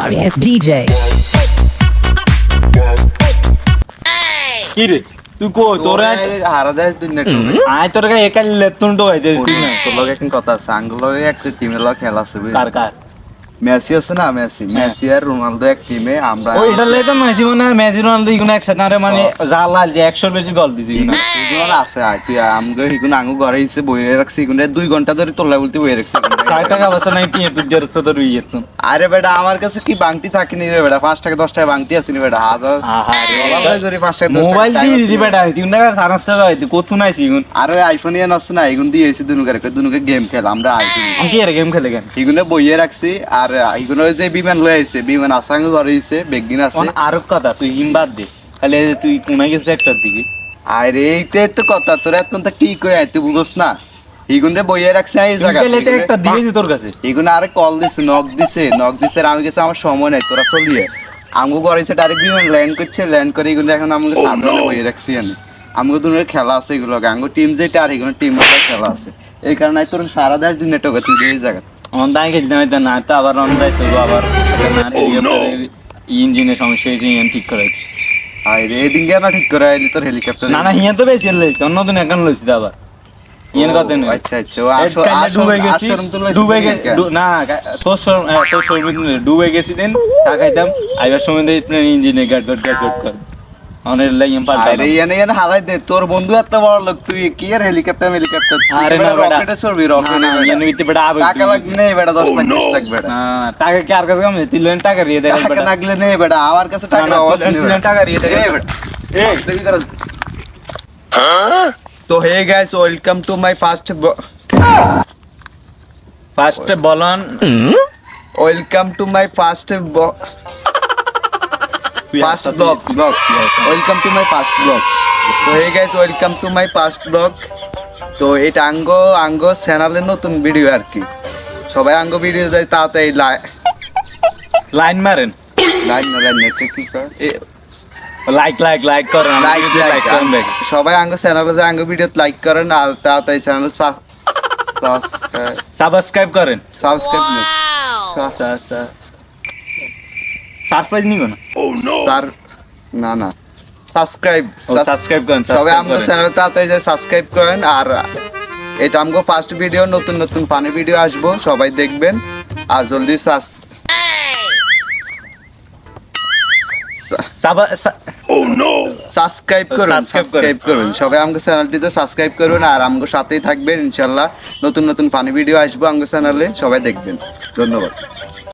sorry ass DJ. কি রে তুই কো তোরা হারা দেশ দিন নেট আয় তোর কাছে একাল লেতুন তুই না তোর লগে কথা আছে আঙ্গুল লগে একটা টিমের লগে খেলা আছে? কার কার মেসি আছে না মেসি? মেসি আর রোনালদো এক টিমে আমরা ওই এটা লাই তো মেসি মনে হয় মেসি রোনালদো ইগুন একসাথে আরে মানে যা লাল যে 100 বেশি গোল দিছে ইগুন দুজন আছে আয় তুই আমগো আঙ্গু ঘরে হিসে বইরে রাখছি হিগুন দুই ঘণ্টা ধরে তোলা বলতে বইরে রাখছি। ষাট টাকা অবস্থা নাই কি তুই ইয়ে তো আরে বেটা আমার কাছে কি বাংটি থাকিনি রে বেটা? পাঁচ টাকা দশ টাকা বাংটি আসিনি বেটা? হাজার অভাবে করি পাঁচ টাকা দশ টাকা মোবাইল দিয়ে আসিনি বেটা টাকা সাড়ে টাকা হইতে কোথু নাইছি ইগুন আরে আইফোন ইয়ান আছে না এগুন দিয়ে এসে দুনুকে গেম খেল আমরা আইফোন কি গেম খেলে কেন? এগুলো বইয়ে রাখছি আর এগুলো যে বিমান লয়ে আইছে বিমান আসাঙ্গ ঘরে আইছে বেগিন আছে। আরও কথা তুই হিম বাদ দে। তাহলে তুই কোনায় গেছিস একটার দিকে। আরে এইটাই তো কথা তোর এখন তো ঠিক হয়ে তুই বুঝোস না। বইয়ে রাখছি এই জায়গা একটা দিয়েছি তোর কাছে। আরে কল দিছে নক দিছে নক দিছে আর আমি গেছে আমার সময় নাই তোরা চলিয়ে আমগো করেছে ডাইরেক্ট বিমান ল্যান্ড করছে ল্যান্ড করে এগুলো এখন আমাকে সাধারণে বইয়ে রাখছি আমি। আমগো দুনের খেলা আছে এগুলো আঙ্গো টিম যেটা আর এগুলো টিম খেলা আছে। এই কারণে তোর সারা দেশ দিন নেটওয়ার্ক তুই এই জায়গা দায় খেলতে হইতে না তো আবার অন দায় তো আবার ইঞ্জিনের সমস্যা হয়েছে ইঞ্জিন ঠিক করে আর এদিন গিয়ে না ঠিক করে আইলি তোর হেলিকপ্টার না না তো বেশি লইছে অন্য দিন এখন লইছি তো আবার ইয়েন কথা নেই আচ্ছা আচ্ছা ও আসো আসো ডুবে গেছি ডুবে গেছি না তোর তোর ডুবে গেছি দিন টাকাইতাম আইবার সময় দিয়ে ইঞ্জিনে গাড় গাড় গাড় গাড় কর অনেক লাইম পাল্টা আরে ইয়ানে ইয়ানে হালাই দে তোর বন্ধু এত বড় লোক তুই কি আর হেলিকপ্টার হেলিকপ্টার আরে না বেটা রকেটে চড়বি না রকেটে না ইয়ান ভিতরে বেটা আবে টাকা লাগবে নেই বেটা দশ লাখ বিশ লাখ বেটা না টাকা কি আর কাছে কামে তিন লাখ টাকা রিয়ে দেয় টাকা বেটা লাগলে নেই বেটা আমার কাছে টাকা না, অবশ্য তিন লাখ টাকা রিয়ে দেয় এই বেটা এই দেখি করে তো hey guys welcome to my first first বলন welcome to my first first blog blog welcome to my first blog তো hey guys welcome to my first blog তো এটা আঙ্গ আঙ্গ চ্যানেলের নতুন ভিডিও আর কি। সবাই আঙ্গ ভিডিও যায় তাড়াতাড়ি লাইন মারেন। লাইন না লাইন নেটে কি লাইক লাইক লাইক করেন লাইক লাইক লাইক করেন সবাই আঙ্গ চ্যানেলে যায় আঙ্গ ভিডিও লাইক করেন আর তাড়াতাড়ি চ্যানেল সাবস্ক্রাইব করেন। সাবস্ক্রাইব সারপ্রাইজ নিব না? স্যার না না। সাবস্ক্রাইব সাবস্ক্রাইব করেন আমাদের করেন। চ্যানেল তাড়াতাড়ি যায় সাবস্ক্রাইব করেন। আর এটা আমগো ফার্স্ট ভিডিও নতুন নতুন ফানি ভিডিও আসব সবাই দেখবেন। আর জলদি সাস সাবা- সাবস্ক্রাইব করুন সাবস্ক্রাইব করুন। সবাই আমাকে চ্যানেলটিতে সাবস্ক্রাইব করুন। আর আমগো সাথেই থাকবেন ইনশাল্লাহ। নতুন নতুন ফানি ভিডিও আসব আমগো চ্যানেলে সবাই দেখবেন। ধন্যবাদ।